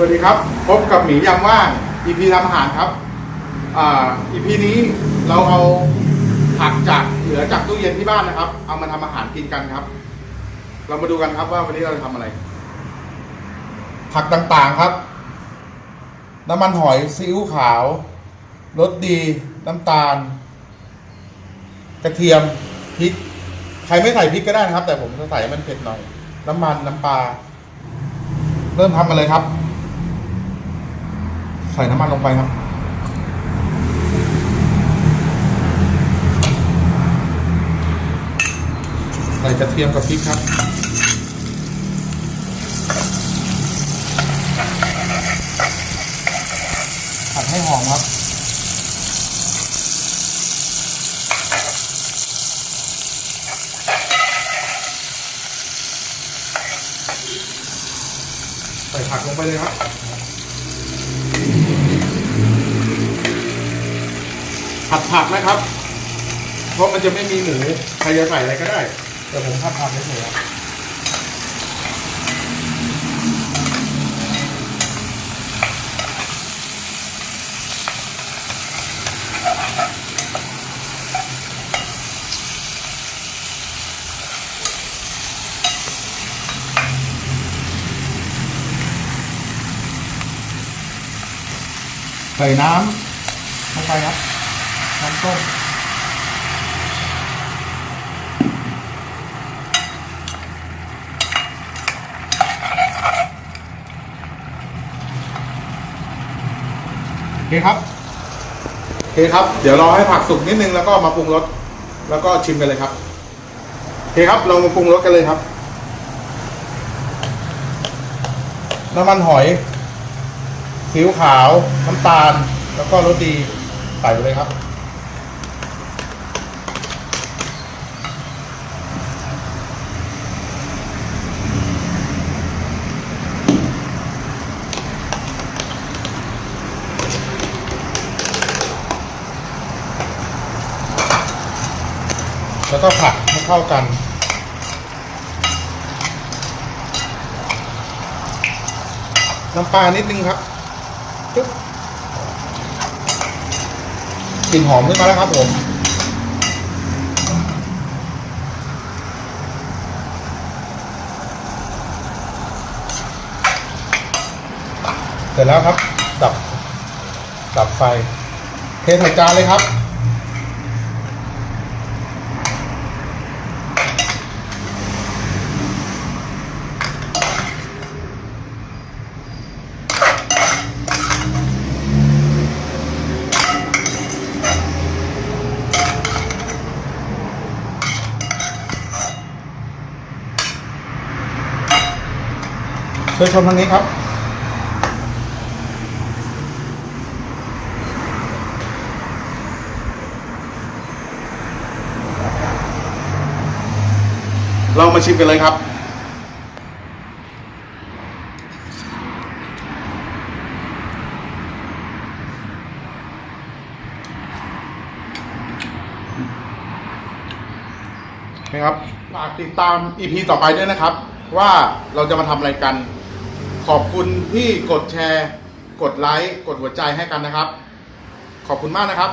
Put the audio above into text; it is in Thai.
สวัสดีครับ พบกับหมียำว่าง EP ทำอาหารครับอ่า EP นี้เราเอาผักจากเหลือจากตู้เย็นที่บ้านนะครับ เอามาทำอาหารกินกันครับ เรามาดูกันครับว่าวันนี้เราจะทำอะไร ผักต่างๆครับ น้ำมันหอยซีอิ๊วขาวรสดี น้ำตาล กระเทียมพริก ใครไม่ใส่พริกก็ได้นะครับ แต่ผมจะใส่ให้มันเผ็ดหน่อย น้ำมันน้ำปลา เริ่มทำกันเลยครับ ส่น้ำมันลงไปครับใส่กระเทียมกับพริกครับ ผัดให้หอมครับ ใส่ผักลงไปเลยครับ ผัดผักนะครับ เพราะมันจะไม่มีหมูใครจะใส่อะไรก็ได้ แต่ผมผัดผักเฉยๆครับใส่น้ำลงไปครับ น้ำต้มโอเคครับโอเคครับ เดี๋ยวรอให้ผักสุกนิดนึงแล้วก็มาปรุงรสแล้วก็ชิมกันเลยครับโอเคครับเรามาปรุงรสกันเลยครับน้ำมันหอยซีอิ๊วขาว น้ำตาล แล้วก็รสดีใส่ไปเลยครับ แล้วก็ผัดให้เข้ากัน น้ำปลานิดนึงครับปึ๊บกลิ่นหอมขึ้นมาแล้วครับผมเสร็จแล้วครับ ดับ ดับไฟ เทใส่จานเลยครับ ช่วยชมทางนี้ครับ เรามาชิมกันเลยครับ นะครับฝากติดตาม EP ต่อไปด้วยนะครับ ว่าเราจะมาทำอะไรกัน ขอบคุณที่กดแชร์ กดไลค์ กดหัวใจให้กันนะครับ ขอบคุณมากนะครับ